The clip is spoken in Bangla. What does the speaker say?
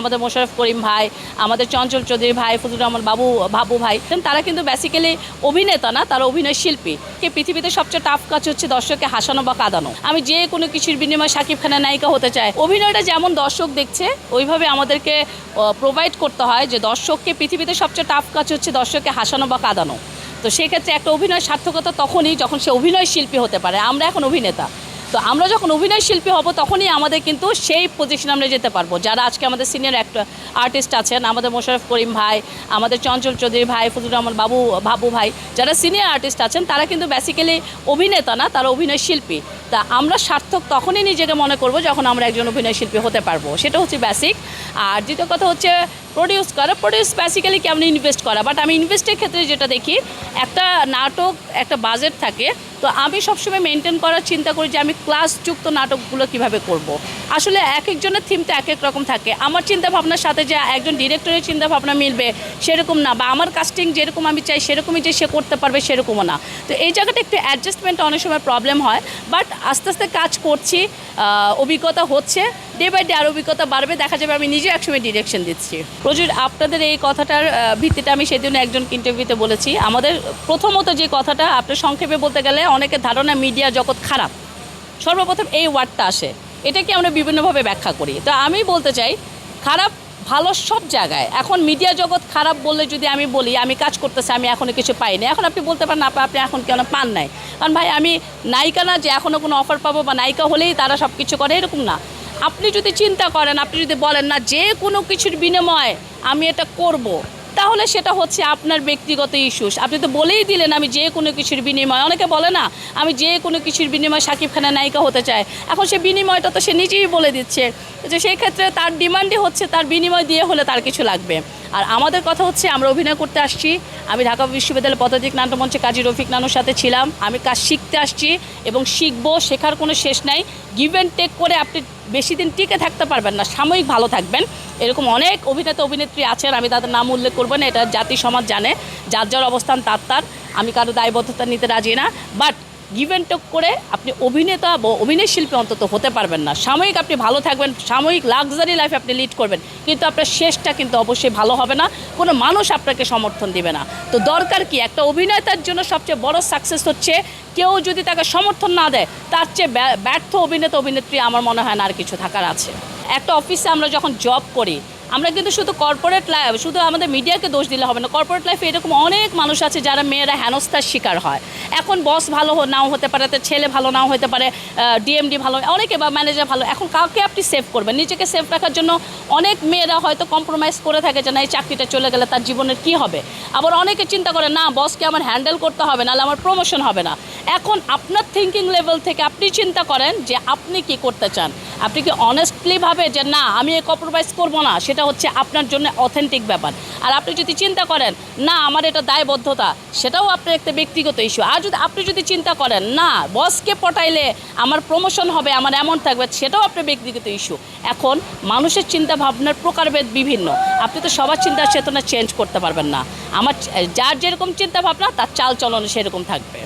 আমাদের মোশারফ করিম ভাই, আমাদের চঞ্চল চৌধুরী ভাই, ফজলুর রহমান বাবু বাবু ভাই। তারা কিন্তু বেসিক্যালি অভিনেতা না, তারা অভিনয় শিল্পী। কে পৃথিবীতে সবচেয়ে টাফ কাজ হচ্ছে দর্শককে হাসানো বা কাঁদানো। আমি যে কোনো কিছুর বিনিময়ে সাকিব খানের নায়িকা হতে চাই। অভিনয়টা যেমন দর্শক দেখছে, ওইভাবে আমাদেরকে প্রোভাইড করতে হয় যে দর্শককে পৃথিবীতে সবচেয়ে টাফ কাজ হচ্ছে দর্শককে হাসানো বা কাঁদানো। তো সেক্ষেত্রে একটা অভিনয় সার্থকতা তখনই যখন সে অভিনয় শিল্পী হতে পারে। আমরা এখন অভিনেতা। তো আমরা যখন অভিনয় শিল্পী হব, তখনই আমাদের কিন্তু সেই পজিশনে আমরা যেতে পারব। যারা আজকে আমাদের সিনিয়র একটা আর্টিস্ট আছেন, আমাদের মোশারফ করিম ভাই, আমাদের চঞ্চল চৌধুরী ভাই, ফজলুর রহমান বাবু বাবু ভাই, যারা সিনিয়র আর্টিস্ট আছেন, তারা কিন্তু বেসিক্যালি অভিনেতা না, তারা অভিনয় শিল্পী। তা আমরা সার্থক তখনই নিজেকে মনে করব, যখন আমরা একজন অভিনয় শিল্পী হতে পারব। সেটা হচ্ছে বেসিক আর দ্বিতীয় কথা হচ্ছে প্রডিউস করা প্রডিউস বেসিক্যালি কেমন ইনভেস্ট করা? বাট আমি ইনভেস্টের ক্ষেত্রে যেটা দেখি, একটা নাটক, একটা বাজেট থাকে, তো আমি সবসময় মেনটেন করার চিন্তা করি যে আমি ক্লাসযুক্ত নাটকগুলো কীভাবে করব। আসলে এক একজনের থিম তো এক এক রকম থাকে। আমার চিন্তা ভাবনার সাথে যে একজন ডিরেক্টরের চিন্তা ভাবনা মিলবে, সেরকম না। বা আমার কাস্টিং যেরকম আমি চাই, সেরকমই যে সে করতে পারবে, সেরকমও না। তো এই জায়গাটা একটু অ্যাডজাস্টমেন্ট অনেক সময় প্রবলেম হয়। বাট আস্তে আস্তে কাজ করছি অভিজ্ঞতা হচ্ছে। ডে বাই ডে আর অভিজ্ঞতা বাড়বে, দেখা যাবে আমি নিজে একসময় ডিরেকশন দিচ্ছি। প্রচুর আপনাদের এই কথাটার ভিত্তিতে আমি সেদিন একজন ইন্টারভিউতে বলেছি। আমাদের প্রথমত যে কথাটা, আপনার সংক্ষেপে বলতে গেলে অনেকের ধারণা মিডিয়া জগৎ খারাপ। সর্বপ্রথম এই ওয়ার্ডটা আসে। এটাকে আমরা বিভিন্নভাবে ব্যাখ্যা করি। তো আমি বলতে চাই, খারাপ ভালো সব জায়গায়। এখন মিডিয়া জগৎ খারাপ বললে যদি আমি বলি, আমি কাজ করতেছি, আমি এখনও কিছু পাইনি। এখন আপনি বলতে পারেন, আপা, আপনি এখন কেন পান নাই? কারণ ভাই, আমি নায়িকা না যে এখনও কোনো অফার পাবো বা নায়িকা হলেই তারা সব কিছু করে, এরকম না। আপনি যদি চিন্তা করেন, আপনি যদি বলেন, না, যে কোনো কিছুর বিনিময়ে আমি এটা করব। তাহলে সেটা হচ্ছে আপনার ব্যক্তিগত ইস্যুস আপনি তো বলেই দিলেন, আমি যে কোনো কিছুর বিনিময়ে। অনেকে বলে না, আমি যে কোনো কিছুর বিনিময়ে সাকিব খানের নায়িকা হতে চাই। এখন সে বিনিময়টা তো সে নিজেই বলে দিচ্ছে। যে সেই ক্ষেত্রে তার ডিমান্ডই হচ্ছে তার বিনিময় দিয়ে হলে তার কিছু লাগবে। আর আমাদের কথা হচ্ছে, আমরা অভিনয় করতে আসছি। আমি ঢাকা বিশ্ববিদ্যালয় পদাতিক নাট্যমঞ্চে কাজী রফিক নানুর সাথে ছিলাম। আমি কাজ শিখতে আসছি এবং শিখব, শেখার কোনো শেষ নাই। গিভ অ্যান্ড টেক করে আপনি বেশি দিন টিকে থাকতে পারবেন না, সাময়িক ভালো থাকবেন। এরকম অনেক অভিনেতা, অভিনেত্রী আছেন আমি তাদের নাম উল্লেখ করব না, এটা জাতি সমাজ জানে। যার যার অবস্থান তার তার, আমি কারও দায়বদ্ধতা নিতে রাজি না। বাট গিভ অ্যান্ড টেক করে আপনি অভিনেতা বা অভিনয় শিল্পী অন্তত হতে পারবেন না। সাময়িক আপনি ভালো থাকবেন, সাময়িক লাক্সারি লাইফ আপনি লিড করবেন, কিন্তু আপনার শেষটা কিন্তু অবশ্যই ভালো হবে না, কোনো মানুষ আপনাকে সমর্থন দিবে না। তো দরকার কি? একটা অভিনেতার জন্য সবচেয়ে বড় সাকসেস হচ্ছে, কেউ যদি তাকে সমর্থন না দেয়, তার চেয়ে ব্যর্থ অভিনেতা, অভিনেত্রী আমার মনে হয় না আর কিছু থাকার আছে। একটা অফিসে আমরা যখন জব করি আমরা কিন্তু শুধু কর্পোরেট লাইফ শুধু আমাদের মিডিয়াকে দোষ দিলে হবে না। কর্পোরেট লাইফে এরকম অনেক মানুষ আছে যারা মেয়েরা হেনস্থার শিকার হয়। এখন বস ভালো নাও হতে পারে তার ছেলে ভালো নাও হতে পারে ডিএমডি ভালো, অনেকে বা ম্যানেজার ভালো। এখন কাউকে আপনি সেভ করবেন। নিজেকে সেভ রাখার জন্য অনেক মেয়েরা হয়তো কম্প্রোমাইজ করে থাকে যে না, এই চাকরিটা চলে গেলে তার জীবনের কি হবে? আবার অনেকে চিন্তা করে, না বসকে আমার হ্যান্ডেল করতে হবে, নাহলে আমার প্রমোশন হবে না। এখন আপনার থিঙ্কিং লেভেল থেকে আপনি চিন্তা করেন যে আপনি কি করতে চান? আপনি কি অনেস্টলি ভাবে যে, না, আমি এই কম্প্রোমাইজ করব না সেটা হচ্ছে আপনার জন্য অথেন্টিক ব্যাপার। আর আপনি যদি চিন্তা করেন, না, আমার এটা দায়বদ্ধতা। সেটাও আপনার একটা ব্যক্তিগত ইস্যু আর যদি আপনি যদি চিন্তা করেন, না বসকে পটাইলে আমার প্রমোশন হবে, আমার এমন থাকবে, সেটাও আপনার ব্যক্তিগত ইস্যু এখন মানুষের চিন্তা ভাবনার প্রকারভেদ বিভিন্ন। আপনি তো সবার চিন্তা চেতনা চেঞ্জ করতে পারবেন না। আমার, যার যেরকম চিন্তা ভাবনা তার চাল চলন সেরকম থাকবে।